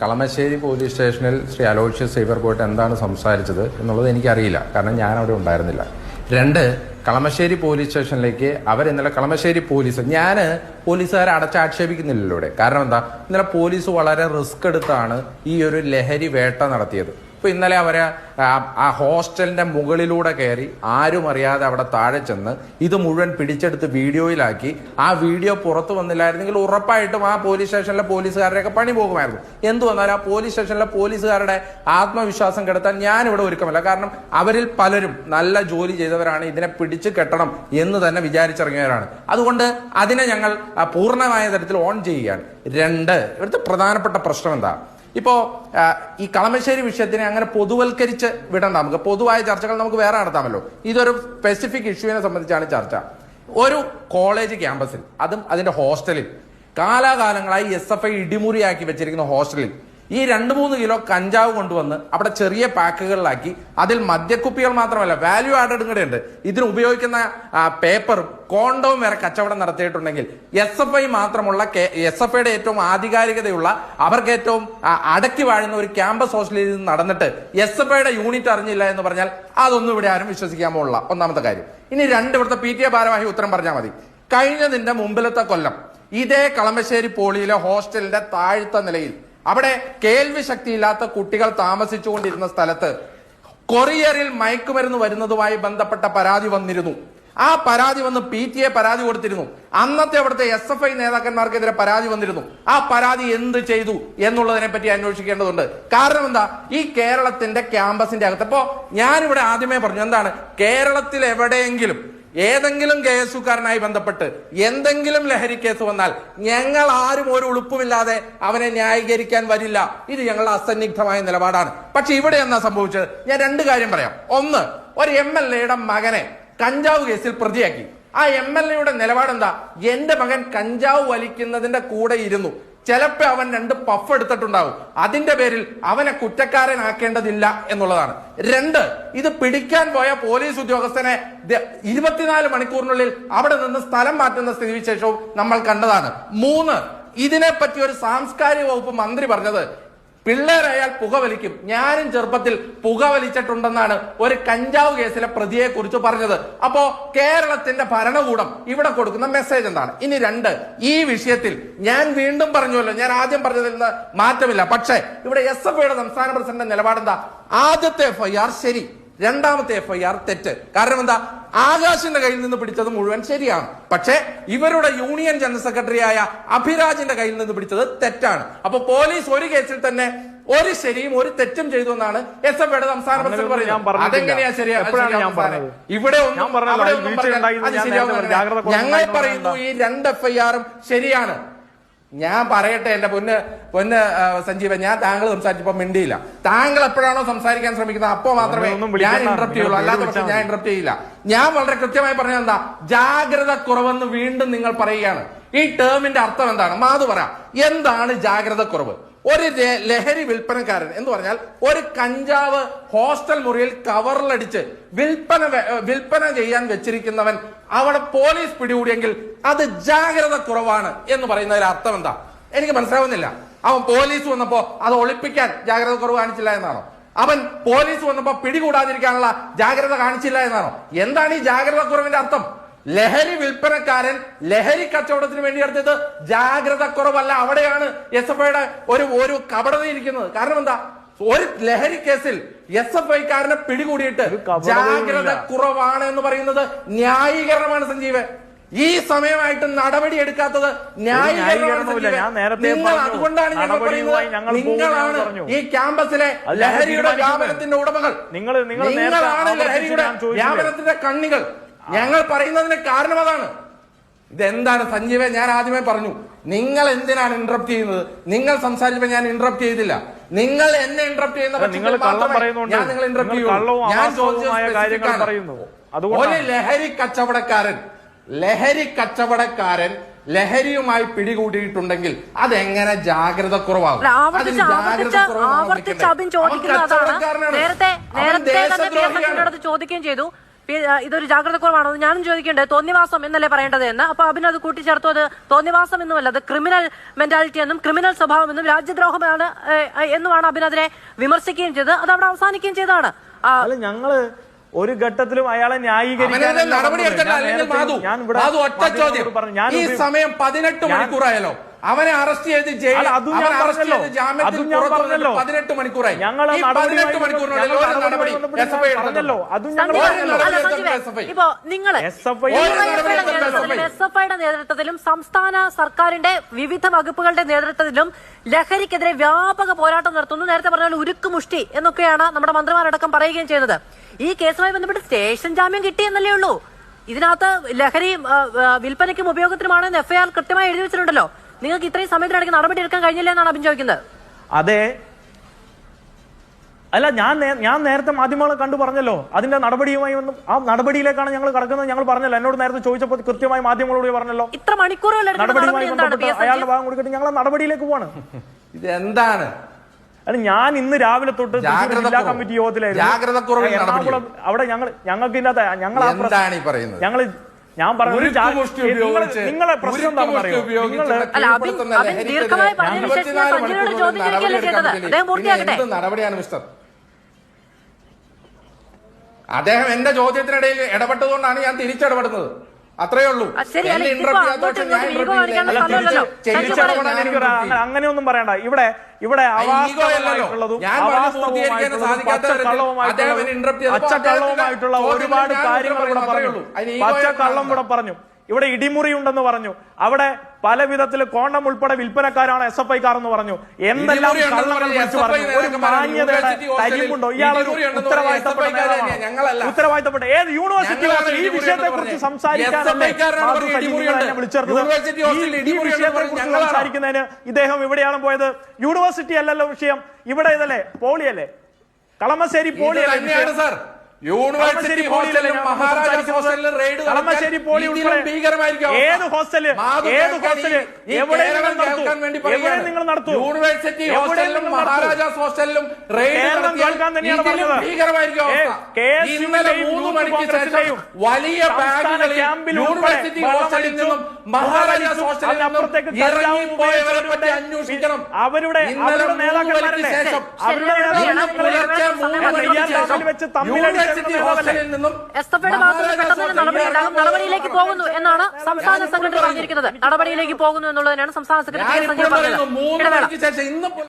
Kalamassery police സ്റ്റേഷനിൽ Shri Aloysius cyber പോയിട്ട് എന്താണ് സംസാരിച്ചത് എന്നുള്ളത് എനിക്കറിയില്ല. കാരണം ഞാൻ അവിടെ ഉണ്ടായിരുന്നില്ല. രണ്ട് കളമശ്ശേരി പോലീസ് സ്റ്റേഷനിലേക്ക് അവർ ഇന്നലെ കളമശ്ശേരി പോലീസ് ഞാൻ പോലീസുകാരെ അടച്ചാക്ഷേപിക്കുന്നില്ലല്ലോ ഇവിടെ. കാരണം എന്താ? ഇന്നലെ പോലീസ് വളരെ റിസ്ക് എടുത്താണ് ഈ ഒരു ലഹരി വേട്ട നടത്തിയത്. ഇപ്പൊ ഇന്നലെ അവരെ ആ- ഹോസ്റ്റലിന്റെ മുകളിലൂടെ കയറി ആരും അറിയാതെ അവിടെ താഴെ ചെന്ന് ഇത് മുഴുവൻ പിടിച്ചെടുത്ത് വീഡിയോയിലാക്കി. ആ വീഡിയോ പുറത്തു വന്നില്ലായിരുന്നെങ്കിൽ ഉറപ്പായിട്ടും ആ പോലീസ് സ്റ്റേഷനിലെ പോലീസുകാരുടെയൊക്കെ പണി പോകുമായിരുന്നു. എന്തു വന്നാലും ആ പോലീസ് സ്റ്റേഷനിലെ പോലീസുകാരുടെ ആത്മവിശ്വാസം കെടുത്താൻ ഞാൻ ഇവിടെ ഒരുക്കമല്ല. കാരണം അവരിൽ പലരും നല്ല ജോലി ചെയ്തവരാണ് ഇതിനെ പിടിച്ചു കെട്ടണം എന്ന് തന്നെ വിചാരിച്ചിറങ്ങിയവരാണ്. അതുകൊണ്ട് അതിനെ ഞങ്ങൾ പൂർണമായ തരത്തിൽ ഓൺ ചെയ്യുകയാണ്. രണ്ട് ഇവിടുത്തെ പ്രധാനപ്പെട്ട പ്രശ്നം എന്താ? ഇപ്പോ ഈ കളമശ്ശേരി വിഷയത്തിനെ അങ്ങനെ പൊതുവൽക്കരിച്ച് വിടണ്ട. നമുക്ക് പൊതുവായ ചർച്ചകൾ നമുക്ക് വേറെ നടത്താമല്ലോ. ഇതൊരു സ്പെസിഫിക് ഇഷ്യൂവിനെ സംബന്ധിച്ചാണ് ചർച്ച. ഒരു കോളേജ് ക്യാമ്പസിൽ അതും അതിന്റെ ഹോസ്റ്റലിൽ കാലാകാലങ്ങളായി എസ് എഫ് ഐ ഇടിമുറിയാക്കി വെച്ചിരിക്കുന്ന ഹോസ്റ്റലിൽ ഈ രണ്ട് മൂന്ന് കിലോ കഞ്ചാവ് കൊണ്ടുവന്ന് അവിടെ ചെറിയ പാക്കുകളിലാക്കി അതിൽ മദ്യക്കുപ്പികൾ മാത്രമല്ല വാല്യൂ ആഡഡ് കൂടെയുണ്ട് ഇതിന് ഉപയോഗിക്കുന്ന പേപ്പറും കോണ്ടവും വരെ കച്ചവടം നടത്തിയിട്ടുണ്ടെങ്കിൽ എസ് എഫ് ഐ മാത്രമുള്ള എസ് എഫ് ഐയുടെ ഏറ്റവും ആധികാരികതയുള്ള അവർക്ക് ഏറ്റവും അടക്കി വാഴുന്ന ഒരു ക്യാമ്പസ് ഹോസ്റ്റലിൽ നിന്ന് നടന്നിട്ട് എസ് എഫ് ഐയുടെ യൂണിറ്റ് അറിഞ്ഞില്ല എന്ന് പറഞ്ഞാൽ അതൊന്നും ഇവിടെ ആരും വിശ്വസിക്കാൻ പോലുള്ള ഒന്നാമത്തെ കാര്യം. ഇനി രണ്ട് ഇവിടുത്തെ പി ടി എ ഭാരവാഹി ഉത്തരം പറഞ്ഞാൽ മതി. കഴിഞ്ഞതിന്റെ മുമ്പിലത്തെ കൊല്ലം ഇതേ കളമശ്ശേരി പോളിയിലെ ഹോസ്റ്റലിന്റെ താഴ്ത്ത നിലയിൽ അവിടെ കേൾവി ശക്തിയില്ലാത്ത കുട്ടികൾ താമസിച്ചുകൊണ്ടിരുന്ന സ്ഥലത്ത് കൊറിയറിൽ മയക്കുമരുന്ന് വരുന്നതുമായി ബന്ധപ്പെട്ട പരാതി വന്നിരുന്നു. ആ പരാതി വന്ന് പി ടി എ പരാതി കൊടുത്തിരുന്നു. അന്നത്തെ അവിടുത്തെ എസ് എഫ് ഐ നേതാക്കന്മാർക്കെതിരെ പരാതി വന്നിരുന്നു. ആ പരാതി എന്ത് ചെയ്തു എന്നുള്ളതിനെ പറ്റി അന്വേഷിക്കേണ്ടതുണ്ട്. കാരണം എന്താ? ഈ കേരളത്തിന്റെ ക്യാമ്പസിന്റെ അകത്ത്. ഇപ്പോ ഞാനിവിടെ ആദ്യമേ പറഞ്ഞു എന്താണ്? കേരളത്തിൽ എവിടെയെങ്കിലും ഏതെങ്കിലും കെ എസ് യുക്കാരനായി ബന്ധപ്പെട്ട് എന്തെങ്കിലും ലഹരി കേസ് വന്നാൽ ഞങ്ങൾ ആരും ഒരു ഉളുപ്പുമില്ലാതെ അവനെ ന്യായീകരിക്കാൻ വരില്ല. ഇത് ഞങ്ങളുടെ അസന്നിഗ്ധമായ നിലപാടാണ്. പക്ഷെ ഇവിടെ എന്നാ സംഭവിച്ചത്? ഞാൻ രണ്ട് കാര്യം പറയാം. ഒന്ന് ഒരു എം എൽ എയുടെ മകനെ കഞ്ചാവ് കേസിൽ പ്രതിയാക്കി. ആ എം എൽ എയുടെ നിലപാട് എന്താ എന്റെ മകൻ കഞ്ചാവ് വലിക്കുന്നതിന്റെ കൂടെ ഇരുന്നു. ചിലപ്പോ അവൻ രണ്ട് പഫ് എടുത്തിട്ടുണ്ടാവും. അതിന്റെ പേരിൽ അവനെ കുറ്റക്കാരനാക്കേണ്ടതില്ല എന്നുള്ളതാണ്. രണ്ട് ഇത് പിടിക്കാൻ പോയ പോലീസ് ഉദ്യോഗസ്ഥനെ ഇരുപത്തിനാല് മണിക്കൂറിനുള്ളിൽ അവിടെ നിന്ന് സ്ഥലം മാറ്റുന്ന സ്ഥിതിവിശേഷവും നമ്മൾ കണ്ടതാണ്. മൂന്ന് ഇതിനെപ്പറ്റി ഒരു സാംസ്കാരിക വകുപ്പ് മന്ത്രി പറഞ്ഞത് പിള്ളേരായാൽ പുകവലിക്കും. ഞാനും ചെറുപ്പത്തിൽ പുകവലിച്ചിട്ടുണ്ടെന്നാണ് ഒരു കഞ്ചാവ് കേസിലെ പ്രതിയെ കുറിച്ച് പറഞ്ഞത്. അപ്പോ കേരളത്തിന്റെ ഭരണകൂടം ഇവിടെ കൊടുക്കുന്ന മെസ്സേജ് എന്താണ്? ഇനി രണ്ട് ഈ വിഷയത്തിൽ ഞാൻ വീണ്ടും പറഞ്ഞുവല്ലോ ഞാൻ ആദ്യം പറഞ്ഞതിൽ നിന്ന് മാറ്റമില്ല. പക്ഷേ ഇവിടെ എസ് എഫ് ഐയുടെ സംസ്ഥാന പ്രസിഡന്റ് നിലപാടെന്താ? ആദ്യത്തെ എഫ്ഐആർ ശരി. രണ്ടാമത്തെ എഫ് ഐ ആർ തെറ്റ്. കാരണം എന്താ? ആകാശിന്റെ കയ്യിൽ നിന്ന് പിടിച്ചത് മുഴുവൻ ശരിയാണ്. പക്ഷേ ഇവരുടെ യൂണിയൻ ജനറൽ സെക്രട്ടറിയായ അഭിരാജിന്റെ കയ്യിൽ നിന്ന് പിടിച്ചത് തെറ്റാണ്. അപ്പൊ പോലീസ് ഒരു കേസിൽ തന്നെ ഒരു ശരിയും ഒരു തെറ്റും ചെയ്തു എന്നാണ് എസ് എഫ് ഐയുടെ സംസ്ഥാന പ്രസിഡന്റ് പറയുന്നത്. അതെങ്ങനെയാ ശരിയാ? എപ്പോഴാണ് ഞാൻ അവസാനം? ഇവിടെ ഒന്നും ഞങ്ങൾ പറയുന്നു ഈ രണ്ട് എഫ് ഐ ആറും ശരിയാണ്. ഞാൻ പറയട്ടെ എന്റെ പൊന്ന് പൊന്ന് സഞ്ജീവ സഞ്ജീവൻ ഞാൻ താങ്കൾ സംസാരിച്ചപ്പോ മിണ്ടിയില്ല. താങ്കൾ എപ്പോഴാണോ സംസാരിക്കാൻ ശ്രമിക്കുന്നത്? അപ്പോ മാത്രമേ ഞാൻ ഇന്റർപ്റ്റ് ഇന്ററപ്റ്റ് ചെയ്യുള്ളൂ. അല്ലാത്ത പക്ഷേ ഞാൻ ഇന്റർപ്റ്റ് ഇന്ററപ്റ്റ് ചെയ്യില്ല. ഞാൻ വളരെ കൃത്യമായി പറഞ്ഞ എന്താ? ജാഗ്രത കുറവെന്ന് വീണ്ടും നിങ്ങൾ പറയുകയാണ്. ഈ ടേമിന്റെ അർത്ഥം എന്താണ്? മാധു പറ. എന്താണ് ജാഗ്രത കുറവ്? ഒരു ലഹരി വിൽപ്പനക്കാരൻ എന്ന് പറഞ്ഞാൽ ഒരു കഞ്ചാവ് ഹോസ്റ്റൽ മുറിയിൽ കവറിലടിച്ച് വിൽപ്പന വിൽപ്പന ചെയ്യാൻ വെച്ചിരിക്കുന്നവൻ അവിടെ പോലീസ് പിടികൂടിയെങ്കിൽ അത് ജാഗ്രത കുറവാണ് എന്ന് പറയുന്നതിൽ അർത്ഥം എന്താ? എനിക്ക് മനസ്സിലാവുന്നില്ല. അവൻ പോലീസ് വന്നപ്പോ അത് ഒളിപ്പിക്കാൻ ജാഗ്രത കുറവ് കാണിച്ചില്ല എന്നാണോ? അവൻ പോലീസ് വന്നപ്പോ പിടികൂടാതിരിക്കാനുള്ള ജാഗ്രത കാണിച്ചില്ല എന്നാണോ? എന്താണ് ഈ ജാഗ്രത കുറവിന്റെ അർത്ഥം? ലഹരി വിൽപ്പനക്കാരൻ ലഹരി കച്ചവടത്തിന് വേണ്ടി എടുത്തത് ജാഗ്രത കുറവല്ല. അവിടെയാണ് എസ് എഫ് ഐയുടെ ഒരു ഒരു കപടത ഇരിക്കുന്നത്. കാരണം എന്താ? ഒരു ലഹരി കേസിൽ എസ് എഫ് ഐക്കാരനെ പിടികൂടിയിട്ട്. ജാഗ്രത കുറവാണ് എന്ന് പറയുന്നത് ന്യായീകരണമാണ് സഞ്ജീവ് ഈ സമയമായിട്ട് നടപടി എടുക്കാത്തത് നിങ്ങൾ അതുകൊണ്ടാണ് ഞങ്ങൾ പറയുന്നത് നിങ്ങളാണ് ഈ ക്യാമ്പസിലെ ലഹരിയുടെ വ്യാപനത്തിന്റെ ഉടമകൾ. നിങ്ങളാണ് ലഹരിയുടെ വ്യാപനത്തിന്റെ കണ്ണികൾ. ഞങ്ങൾ പറയുന്നതിന് കാരണം അതാണ്. ഇതെന്താണ് സഞ്ജീവ? ഞാൻ ആദ്യമേ പറഞ്ഞു. നിങ്ങൾ എന്തിനാണ് ഇന്ററപ്റ്റ് ചെയ്യുന്നത്? നിങ്ങൾ സംസാരിച്ചപ്പോ ഞാൻ ഇന്ററപ്റ്റ് ചെയ്തില്ല. നിങ്ങൾ എന്നെ ഇന്ററപ്റ്റ് ചെയ്യുന്ന നിങ്ങൾ കള്ളം പറയുന്നുണ്ട്. ഞാൻ നിങ്ങൾ ഇന്ററപ്റ്റ് ചെയ്യുന്നു ഞാൻ. ഒരു ലഹരി കച്ചവടക്കാരൻ ലഹരി കച്ചവടക്കാരൻ ലഹരിയുമായി പിടികൂടിയിട്ടുണ്ടെങ്കിൽ അതെങ്ങനെ ജാഗ്രത കുറവാകും. നേരത്തെ നേരത്തെ ചോദിക്കുകയും ചെയ്തു. ഇതൊരു ജാഗ്രത കുറവാണോ എന്ന് ഞാനും ചോദിക്കേണ്ടത് തോന്നിവാസം എന്നല്ലേ പറയേണ്ടത് എന്ന്. അപ്പൊ അഭിനത് അത് കൂട്ടിച്ചേർത്തു. അത് തോന്നിവാസം എന്നുമല്ല അത് ക്രിമിനൽ മെന്റാലിറ്റി എന്നും ക്രിമിനൽ സ്വഭാവം എന്നും രാജ്യദ്രോഹമാണ് എന്നുമാണ് അഭിനതിനെ അതിനെ വിമർശിക്കുകയും ചെയ്തത്. അത് അവിടെ അവസാനിക്കുകയും ചെയ്തതാണ്. അല്ല ഞങ്ങൾ ഒരു ഘട്ടത്തിലും അയാളെ ന്യായീകരിക്കാൻ ഞാൻ ഈ സമയം പതിനെട്ട് മണിക്കൂറായാലോ അവനെ അറസ്റ്റ് ചെയ്ത്. ചെയ്ത് ജാമ്യത്തിൽ അതും ഞാൻ പുറത്തു പറഞ്ഞല്ലോ. വന്നിട്ട് പതിനെട്ട് മണിക്കൂറായി. പതിനെട്ട് മണിക്കൂറിനുള്ളിൽ ഒരു നടപടി എസ് എഫ് ഐ. ഇപ്പോ എസ് എഫ്. നേതൃത്വത്തിലും ഐയുടെ നേതൃത്വത്തിലും സംസ്ഥാന സർക്കാരിന്റെ വിവിധ വകുപ്പുകളുടെ നേതൃത്വത്തിലും ലഹരിക്കെതിരെ വ്യാപക പോരാട്ടം നടത്തുന്നു. നേരത്തെ പറഞ്ഞ പോലെ ഉരുക്ക് മുഷ്ടി എന്നൊക്കെയാണ് നമ്മുടെ മന്ത്രിമാരടക്കം പറയുകയും ചെയ്തത്. ഈ കേസുമായി ബന്ധപ്പെട്ട് സ്റ്റേഷൻ ജാമ്യം കിട്ടിയെന്നല്ലേ ഉള്ളൂ. ഇതിനകത്ത് ലഹരി വിൽപ്പനയ്ക്കും ഉപയോഗത്തിനുമാണെന്ന് എഫ്ഐആർ കൃത്യമായി എഴുതി വെച്ചിട്ടുണ്ടല്ലോ. നിങ്ങൾക്ക് ഇത്രയും സമയത്തിനിടയ്ക്ക് നടപടി എടുക്കാൻ കഴിഞ്ഞില്ല എന്നാണ് അഭിൻ ചോദിക്കുന്നത്. അതെ. അല്ല ഞാൻ ഞാൻ നേരത്തെ മാധ്യമങ്ങളെ കണ്ടു പറഞ്ഞല്ലോ. അതിന്റെ നടപടിയുമായി വന്നു ആ നടപടിയിലേക്കാണ് ഞങ്ങൾ കടക്കുന്നത്. ഞങ്ങൾ പറഞ്ഞല്ലോ എന്നോട് നേരത്തെ ചോദിച്ചപ്പോൾ കൃത്യമായി മാധ്യമങ്ങളോട് പറഞ്ഞല്ലോ. ഇത്ര മണിക്കൂറുകൾ നടപടിയുമായി ബന്ധപ്പെട്ട് അയാളുടെ? ഭാഗം കൊടുക്കട്ടെ. ഞങ്ങൾ നടപടിയിലേക്ക് പോവാണ്. ഇത് എന്താണ് അല്ല ഞാൻ ഇന്ന് രാവിലെ തൊട്ട് ജില്ലാ കമ്മിറ്റി യോഗത്തിലായിരുന്നു. എറണാകുളം അവിടെ ഞങ്ങൾ ഞങ്ങൾക്ക് ഇല്ലാത്ത ഞങ്ങൾ? ഞങ്ങൾ ഞാൻ പറഞ്ഞത് നിങ്ങള്- പ്രശ്നം എന്താണെന്ന് മുഷ്ടി അറിയോ ഉപയോഗിച്ച് നിങ്ങൾ അല്ല, അബിൻ- കീഴ്പ്പെടുത്തുന്ന അബിൻ ലഹരിക്കെതിരെ ദീർഘമായി പറഞ്ഞതിന് ശേഷം ഞാൻ 24 സഞ്ജയിനോട് മണിക്കൂറിനുള്ളിൽ ചോദ്യം നടപടി ചോദിക്കുകയല്ലേ എടുക്കാൻ ചെയ്തത്. പറ്റില്ല. അദ്ദേഹം പിന്നെ പൂർത്തിയാക്കട്ടെ. എന്ത് നടപടിയാണ് മിസ്റ്റർ അദ്ദേഹം എന്റെ ചോദ്യത്തിനിടയിൽ ഇടപെട്ടതുകൊണ്ടാണ് ഞാൻ തിരിച്ചിടപെടുന്നത് അത്രയേ ഉള്ളൂ. അങ്ങനെയൊന്നും പറയണ്ട. ഇവിടെ ഇവിടെ അദ്ദേഹത്തിന്റെ ഒരുപാട് കാര്യങ്ങൾ ഇവിടെ പറയുള്ളൂ പറഞ്ഞു. പച്ചക്കള്ളം ഇവിടെ പറഞ്ഞു. ഇവിടെ ഇടിമുറി ഉണ്ടെന്ന് പറഞ്ഞു. അവിടെ പല വിധത്തിൽ കോണ്ടം ഉൾപ്പെടെ വിൽപ്പനക്കാരാണ് എസ് എഫ് ഐക്കാർ എന്ന് പറഞ്ഞു. എന്തെല്ലാം കള്ളങ്ങൾ വിളിച്ചു പറഞ്ഞു. ഒരു മാന്യതയുടെ തരിമുണ്ടോ ഇയാളൊരു ഉത്തരവാദിത്തപ്പെട്ട ഏത് യൂണിവേഴ്സിറ്റി ഈ വിഷയത്തെ കുറിച്ച്. സംസാരിക്കാനല്ലേ. വിളിച്ചേർത്തത് ഈ- വിഷയത്തെ കുറിച്ച്. സംസാരിക്കുന്നതിന് ഇദ്ദേഹം എവിടെയാണ് പോയത്. യൂണിവേഴ്സിറ്റി അല്ലല്ലോ വിഷയം. ഇവിടെ ഇതല്ലേ? പോളിയല്ലേ? കളമശ്ശേരി പോളിയല്ലേ സാർ. യൂണിവേഴ്സിറ്റി ഹോസ്റ്റലിലും മഹാരാജാസ് ഹോസ്റ്റലിലും റെയ്ഡ് കളമശ്ശേരി പോളി ഇതിലും ഭീകരമായിരിക്കും ഏത് ഹോസ്റ്റൽ? മാധു ഏത് ഹോസ്റ്റൽ ഈ- ഈ എവിടെ കേരളം നിങ്ങൾ നടത്തൂ? കേൾക്കാൻ വേണ്ടി പറയുകയാണ്. യൂണിവേഴ്സിറ്റി ഹോസ്റ്റലിലും മഹാരാജാസ് ഹോസ്റ്റലിലും റെയ്ഡ് ഇതിലും ഭീകരമായിരിക്കും ഇന്നലെ മൂന്ന് മണിക്ക് ശേഷം വലിയ ബാഗുകളിൽ യൂണിവേഴ്സിറ്റി ഉൾപ്പെടെ ഹോസ്റ്റലിൽ നിന്നും വെള്ളം മഹാരാജാസ് ഹോസ്റ്റലിൽ നിന്നും ഇറങ്ങിപ്പോയവരെ പറ്റി അന്വേഷിക്കണം. അവരുടെ ഇന്നലെ മൂന്ന് മണിക്ക് ശേഷം അവരുടെ എസ് എഫ് ഐയുടെ ഭാഗത്തുനിന്ന് പെട്ടെന്ന് തന്നെ നടപടിയുണ്ടാകും നടപടിയിലേക്ക് പോകുന്നു എന്നാണ് സംസ്ഥാന സെക്രട്ടറി പറഞ്ഞിരിക്കുന്നത്. നടപടിയിലേക്ക് പോകുന്നു എന്നുള്ളതിനാണ് സംസ്ഥാന സെക്രട്ടറി പറഞ്ഞത്. ഇടവേള.